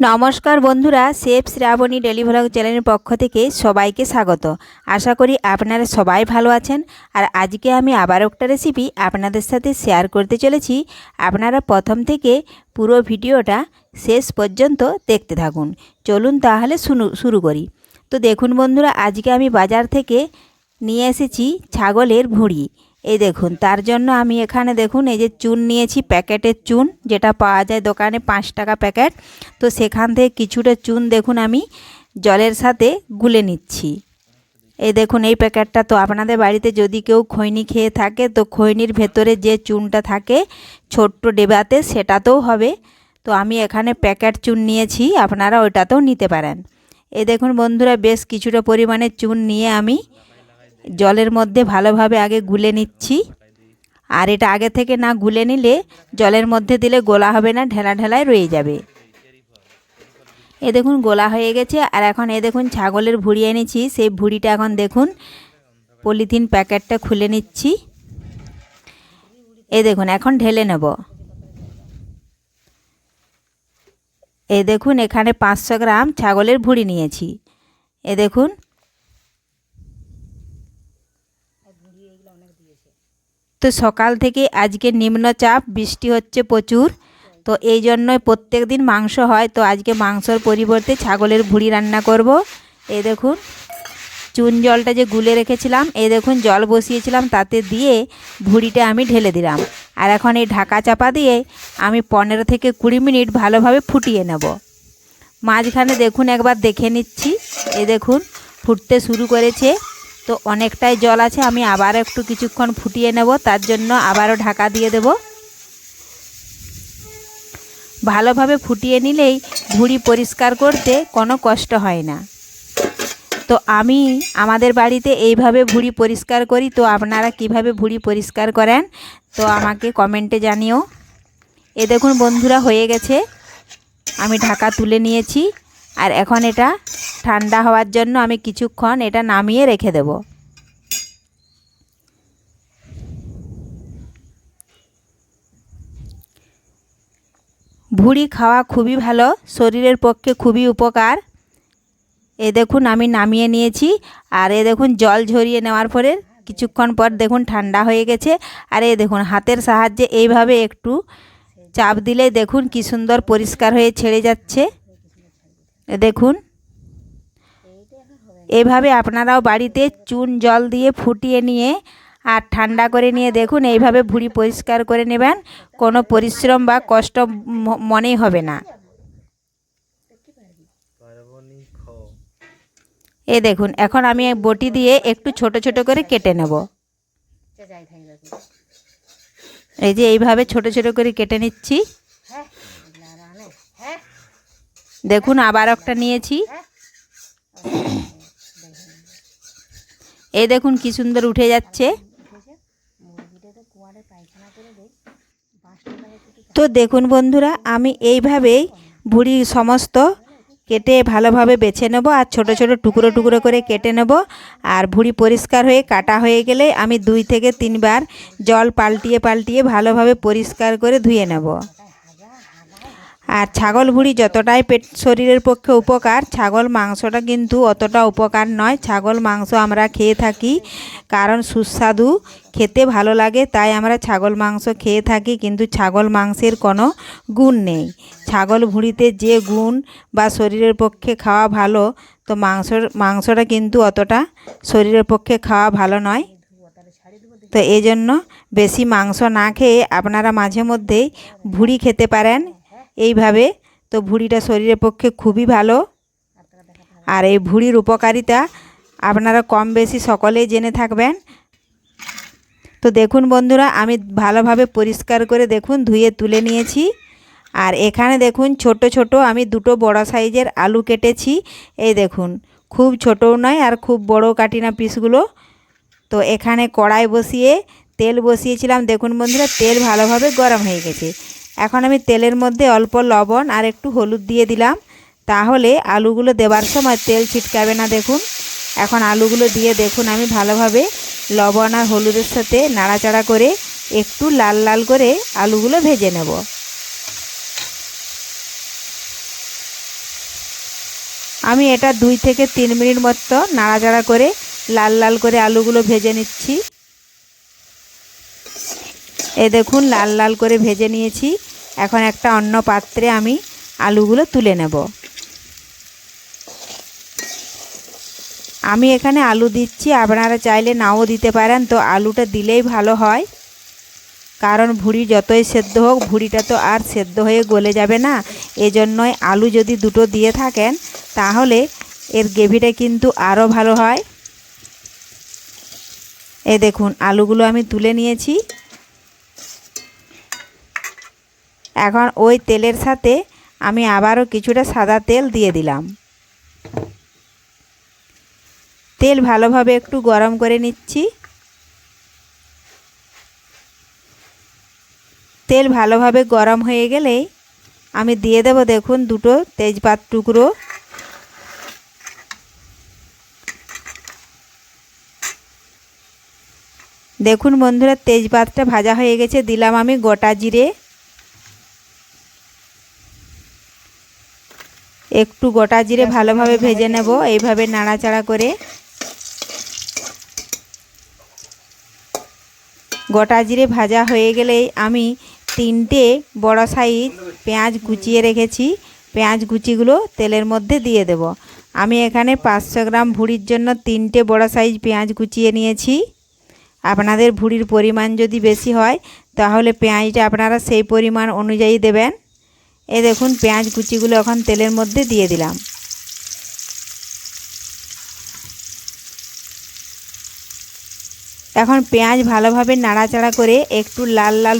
নমস্কার বন্ধুরা, safe Shrabani daily vlog চ্যানেলের পক্ষ থেকে সবাইকে স্বাগত। আশা করি আপনারা সবাই ভালো আছেন। আর আজকে আমি আবার একটা রেসিপি আপনাদের সাথে শেয়ার করতে চলেছি। আপনারা প্রথম থেকে পুরো ভিডিওটা শেষ পর্যন্ত দেখতে থাকুন। চলুন তাহলে শুরু করি। তো দেখুন বন্ধুরা, আজকে আমি বাজার থেকে নিয়ে এসেছি ছাগলের ভুঁড়ি। এই দেখুন, তার জন্য আমি এখানে দেখুন, এই যে চুন নিয়েছি, প্যাকেটের চুন, যেটা পাওয়া যায় দোকানে পাঁচ টাকা প্যাকেট। তো সেখান থেকে কিছুটা চুন দেখুন আমি জলের সাথে গুলে নিচ্ছি। এই দেখুন, এই প্যাকেটটা তো আপনাদের বাড়িতে যদি কেউ খৈনি খেয়ে থাকে, তো খৈনির ভেতরে যে চুনটা থাকে ছোট্ট ডেবাতে, সেটাতেও হবে। তো আমি এখানে প্যাকেট চুন নিয়েছি, আপনারা ওইটাতেও নিতে পারেন। এই দেখুন বন্ধুরা, বেশ কিছুটা পরিমাণে চুন নিয়ে আমি জলের মধ্যে ভালোভাবে আগে গুলে নিচ্ছি। আর এটা আগে থেকে না গুলে নিলে জলের মধ্যে দিলে গোলা হবে না, ঢেলা ঢেলায় রয়ে যাবে। এ দেখুন, গোলা হয়ে গেছে। আর এখন এ দেখুন, ছাগলের ভুড়ি এনেছি। সেই ভুড়িটা এখন দেখুন, পলিথিন প্যাকেটটা খুলে নিচ্ছি। এ দেখুন, এখন ঢেলে নেব। এ দেখুন, এখানে পাঁচশো গ্রাম ছাগলের ভুড়ি নিয়েছি। এ দেখুন তো সকাল থেকে আজকে নিম্নচাপ, বৃষ্টি হচ্ছে প্রচুর, তো এই জন্যই প্রত্যেক দিন মাংস হয়। তো আজকে মাংসর পরিবর্তে ছাগলের ভুড়ি রান্না করব। এই দেখুন, চুন জলটা যে গুলে রেখেছিলাম, এই দেখুন জল বসিয়েছিলাম, তাতে দিয়ে ভুড়িটা আমি ঢেলে দিলাম। আর এখন এই ঢাকা চাপা দিয়ে আমি পনেরো থেকে কুড়ি মিনিট ভালোভাবে ফুটিয়ে নেব। মাঝখানে দেখুন, একবার দেখে নিচ্ছি। এই দেখুন, ফুটতে শুরু করেছে। তো অনেকটাই জল আছে, আমি আবার একটু কিছুক্ষণ ফুটিয়ে নেব, তার জন্য আবারও ঢাকা দিয়ে দেব। ভালোভাবে ফুটিয়ে নিলেই ভুঁড়ি পরিষ্কার করতে কোনো কষ্ট হয় না। তো আমি আমাদের বাড়িতে এইভাবে ভুঁড়ি পরিষ্কার করি, তো আপনারা কীভাবে ভুঁড়ি পরিষ্কার করেন, তো আমাকে কমেন্টে জানিও। এ দেখুন বন্ধুরা, হয়ে গেছে। আমি ঢাকা তুলে নিয়েছি। আর এখন এটা ঠান্ডা হওয়ার জন্য আমি কিছুক্ষণ এটা নামিয়ে রেখে দেব। ভুড়ি খাওয়া খুবই ভালো, শরীরের পক্ষে খুবই উপকার। এ দেখুন আমি নামিয়ে নিয়েছি, আর এ দেখুন জল ঝরিয়ে নেওয়ার পরে কিছুক্ষণ পর দেখুন ঠান্ডা হয়ে গেছে। আর এ দেখুন হাতের সাহায্যে এইভাবে একটু চাপ দিলে দেখুন কি সুন্দর পরিষ্কার হয়ে ছেড়ে যাচ্ছে। দেখুন। এইভাবে আপনারাও বাড়িতে চুন জল দিয়ে ফুটিয়ে নিয়ে আর ঠান্ডা করে নিয়ে দেখুন, এইভাবে ভুঁড়ি পরিষ্কার করে নেবেন। কোনো পরিশ্রম বা কষ্ট মনেই হবে না। এ দেখুন, এখন আমি বটি দিয়ে একটু ছোট ছোট করে কেটে নেব। এই যে এইভাবে ছোট ছোট করে কেটে নিচ্ছি। দেখুন, আবার একটা নিয়েছি। এই দেখুন, কি সুন্দর উঠে যাচ্ছে। তো দেখুন বন্ধুরা, আমি এইভাবেই ভুড়ি সমস্ত কেটে ভালোভাবে বেছে নেব আর ছোট ছোট টুকরো টুকরো করে কেটে নেব। আর ভুড়ি পরিষ্কার হয়ে কাটা হয়ে গেলে আমি দুই থেকে তিনবার জল পাল্টিয়ে পাল্টিয়ে ভালোভাবে পরিষ্কার করে ধুয়ে নেব। আর ছাগল ভুড়ি যতটাই পেট শরীরের পক্ষে উপকার, ছাগল মাংসটা কিন্তু অতটা উপকার নয়। ছাগল মাংস আমরা খেয়ে থাকি কারণ সুস্বাদু, খেতে ভালো লাগে, তাই আমরা ছাগল মাংস খেয়ে থাকি, কিন্তু ছাগল মাংসের কোনো গুণ নেই। ছাগল ভুঁড়িতে যে গুণ বা শরীরের পক্ষে খাওয়া ভালো, তো মাংসর, মাংসটা কিন্তু অতটা শরীরের পক্ষে খাওয়া ভালো নয়। তো এই জন্য বেশি মাংস না খেয়ে আপনারা মাঝে মধ্যেই ভুড়ি খেতে পারেন। এইভাবে তো ভুঁড়িটা শরীরের পক্ষে খুবই ভালো। আর এই ভুঁড়ির উপকারিতা আপনারা কম বেশি সকলেই জেনে থাকবেন। তো দেখুন বন্ধুরা, আমি ভালোভাবে পরিষ্কার করে দেখুন, ধুয়ে তুলে নিয়েছি। আর এখানে দেখুন, ছোট ছোট আমি দুটো বড় সাইজের আলু কেটেছি। এই দেখুন, খুব ছোটও নয় আর খুব বড় কাটি না পিসগুলো। তো এখানে কড়াই বসিয়ে তেল বসিয়েছিলাম। দেখুন বন্ধুরা, তেল ভালোভাবে গরম হয়ে গেছে। এখন আমি তেলের মধ্যে অল্প লবণ আর একটু হলুদ দিয়ে দিলাম। তাহলে আলুগুলো দেবার সময় তেল ছিটকাবে না দেখুন। এখন আলুগুলো দিয়ে দেখুন আমি ভালোভাবে লবণ আর হলুদের সাথে নাড়াচাড়া করে একটু লাল লাল করে আলুগুলো ভেজে নেব। আমি এটা দুই থেকে তিন মিনিট মতো নাড়াচাড়া করে লাল লাল করে আলুগুলো ভেজে নিচ্ছি। এ দেখুন, লাল লাল করে ভেজে নিয়েছি। এখন একটা অন্য পাত্রে আমি আলুগুলো তুলে নেব। আমি এখানে আলু দিচ্ছি, আপনারা চাইলে নাও দিতে পারেন। তো আলুটা দিলেই ভালো হয়, কারণ ভুড়ি যতই সেদ্ধ হোক, ভুড়িটা তো আর সেদ্ধ হয়ে গলে যাবে না। এজন্যই আলু যদি দুটো দিয়ে থাকেন, তাহলে এর গ্রেভিটা কিন্তু আরও ভালো হয়। এ দেখুন, আলুগুলো আমি তুলে নিয়েছি। এখন ওই তেলের সাথে আমি আবারও কিছুটা সাদা তেল দিয়ে দিলাম। তেল ভালোভাবে একটু গরম করে নিচ্ছি। তেল ভালোভাবে গরম হয়ে গেলেই আমি দিয়ে দেব দেখুন দুটো তেজপাত টুকরো। দেখুন বন্ধুরা তেজপাতটা ভাজা হয়ে গেছে, দিলাম আমি গোটা জিরে। একটু গোটা জিরে ভালোভাবে ভেজে নেব, এইভাবে নাড়াচাড়া করে। গোটা জিরে ভাজা হয়ে গেলেই আমি তিনটে বড় সাইজ পেঁয়াজ কুচিয়ে রেখেছি। পেঁয়াজ কুচিগুলো তেলের মধ্যে দিয়ে দেব। আমি এখানে পাঁচশো গ্রাম ভুড়ির জন্য তিনটে বড় সাইজ পেঁয়াজ কুচিয়ে নিয়েছি। আপনাদের ভুড়ির পরিমাণ যদি বেশি হয়, তাহলে পেঁয়াজটা আপনারা সেই পরিমাণ অনুযায়ী দেবেন। এ দেখুন, পেঁয়াজ কুচিগুলো এখন তেলের মধ্যে দিয়ে দিলাম। এখন পেঁয়াজ ভালোভাবে নাড়াচাড়া করে একটু লাল লাল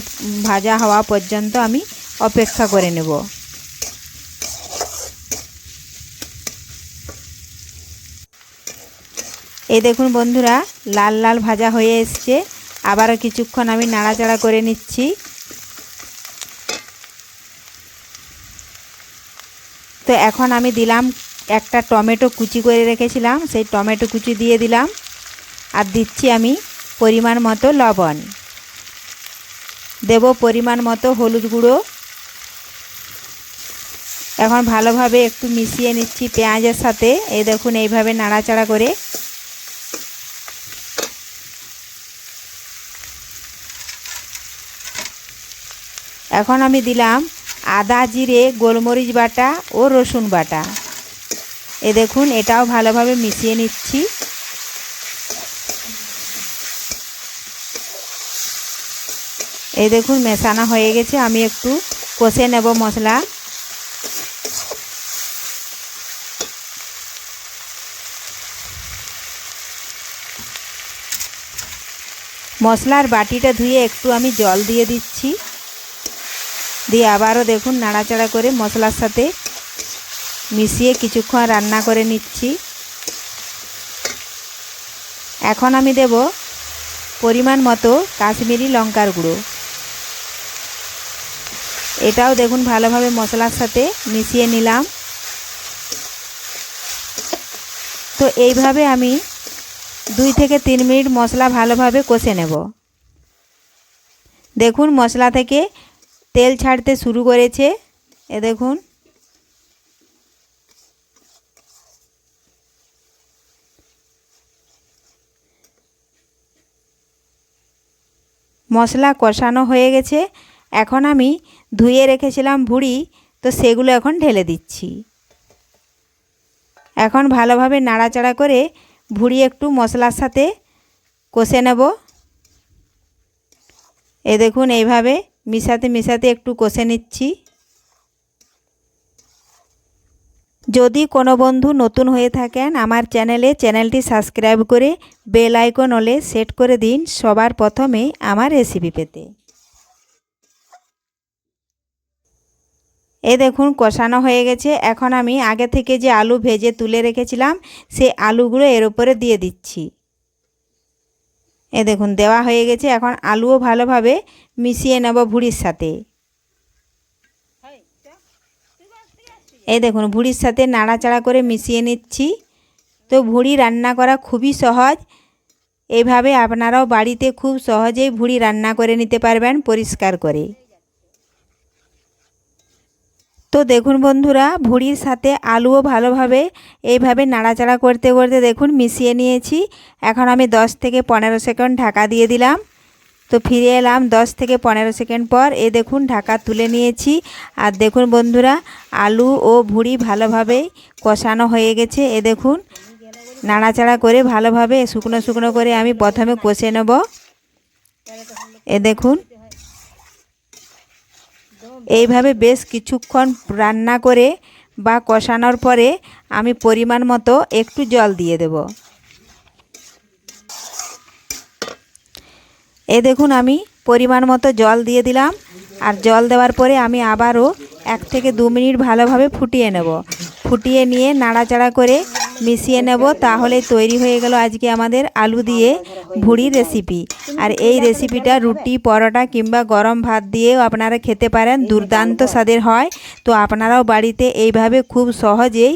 ভাজা হওয়া পর্যন্ত আমি অপেক্ষা করে নেব। এই দেখুন বন্ধুরা, লাল লাল ভাজা হয়ে এসছে। আবারও কিছুক্ষণ আমি নাড়াচাড়া করে নিচ্ছি। তো এখন আমি দিলাম একটা টমেটো কুচি করে রেখেছিলাম, সেই টমেটো কুচি দিয়ে দিলাম আর দিচ্ছি আমি পরিমাণ মতো লবণ। দেব পরিমাণ মতো হলুদ গুঁড়ো। এখন ভালোভাবে একটু মিশিয়ে নিচ্ছি পেঁয়াজের সাথে। এই দেখুন, এইভাবে নাড়াচাড়া করে। এখন আমি দিলাম আদা, জিরে, গোলমরিচ বাটা ও রসুন বাটা। এ দেখুন, এটাও ভালোভাবে মিশিয়ে নিচ্ছি। এই দেখুন, মেশানো হয়ে গেছে। আমি একটু কষে নেব মশলা। মশলার বাটিটা ধুয়ে একটু আমি জল দিয়ে দিচ্ছি। দিয়ে আবারও দেখুন নাড়াচাড়া করে মশলার সাথে মিশিয়ে কিছুক্ষণ রান্না করে নিচ্ছি। এখন আমি দেব পরিমাণ মতো কাশ্মীরি লঙ্কার গুঁড়ো। এটাও দেখুন ভালোভাবে মশলার সাথে মিশিয়ে নিলাম। তো এইভাবে আমি দুই থেকে তিন মিনিট মশলা ভালোভাবে কষে নেব। দেখুন মশলা থেকে তেল ছাড়তে শুরু করেছে। এ দেখুন। মশলা কষানো হয়ে গেছে। এখন আমি ধুয়ে রেখেছিলাম ভুড়ি, তো সেগুলো এখন ঢেলে দিচ্ছি। এখন ভালোভাবে নাড়াচাড়া করে ভুড়ি একটু মশলার সাথে কষে নেব। এ দেখুন, এইভাবে মিশাতে মিশাতে একটু কষে নিচ্ছি। যদি কোনো বন্ধু নতুন হয়ে থাকেন, আমার চ্যানেলে চ্যানেলটি সাবস্ক্রাইব করে বেল আইকন হলে সেট করে দিন সবার প্রথমে আমার রেসিপি পেতে। এ দেখুন, কষানো হয়ে গেছে। এখন আমি আগে থেকে যে আলু ভেজে তুলে রেখেছিলাম, সে আলুগুলো এর উপরে দিয়ে দিচ্ছি। এ দেখুন, দেওয়া হয়ে গেছে। এখন আলুও ভালোভাবে মিশিয়ে নেব ভুড়ির সাথে। এই দেখুন, ভুড়ির সাথে নাড়াচাড়া করে মিশিয়ে নিচ্ছি। তো ভুড়ি রান্না করা খুবই সহজ। এইভাবে আপনারাও বাড়িতে খুব সহজেই ভুড়ি রান্না করে নিতে পারবেন পরিষ্কার করে। তো দেখুন বন্ধুরা, ভুড়ির সাথে আলুও ভালোভাবে এইভাবে নাড়াচাড়া করতে করতে দেখুন মিশিয়ে নিয়েছি। এখন আমি 10 থেকে পনেরো সেকেন্ড ঢাকা দিয়ে দিলাম। তো ফিরে এলাম 10 থেকে পনেরো সেকেন্ড পর, এ দেখুন ঢাকা তুলে নিয়েছি। আর দেখুন বন্ধুরা, আলু ও ভুড়ি ভালোভাবে কষানো হয়ে গেছে। এ দেখুন, নাড়াচাড়া করে ভালোভাবে শুকনো শুকনো করে আমি প্রথমে কষে নেব। এ দেখুন এইভাবে বেশ কিছুক্ষণ রান্না করে বা কষানোর পরে আমি পরিমাণ মতো একটু জল দিয়ে দেব। এ দেখুন আমি পরিমাণ মতো জল দিয়ে দিলাম আর জল দেওয়ার পরে আমি আবারও এক থেকে দু মিনিট ভালোভাবে ফুটিয়ে নেব। ফুটিয়ে নিয়ে নাড়াচাড়া করে মিশিয়ে নেব তাহলে তৈরি হয়ে গেল আজকে আমাদের আলু দিয়ে ভুড়ি রেসিপি আর এই রেসিপিটা রুটি, পরোটা কিংবা গরম ভাত দিয়েও আপনারা খেতে পারেন, দুর্দান্ত স্বাদের হয়। তো আপনারাও বাড়িতে এইভাবে খুব সহজেই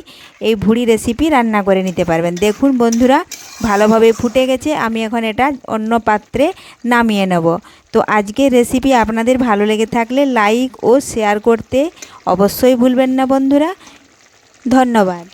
এই ভুড়ি রেসিপি রান্না করে নিতে পারবেন। দেখুন বন্ধুরা, ভালোভাবে ফুটে গেছে। আমি এখন এটা অন্য পাত্রে নামিয়ে নেব। তো আজকের রেসিপি আপনাদের ভালো লেগে থাকলে লাইক ও শেয়ার করতে অবশ্যই ভুলবেন না বন্ধুরা। ধন্যবাদ।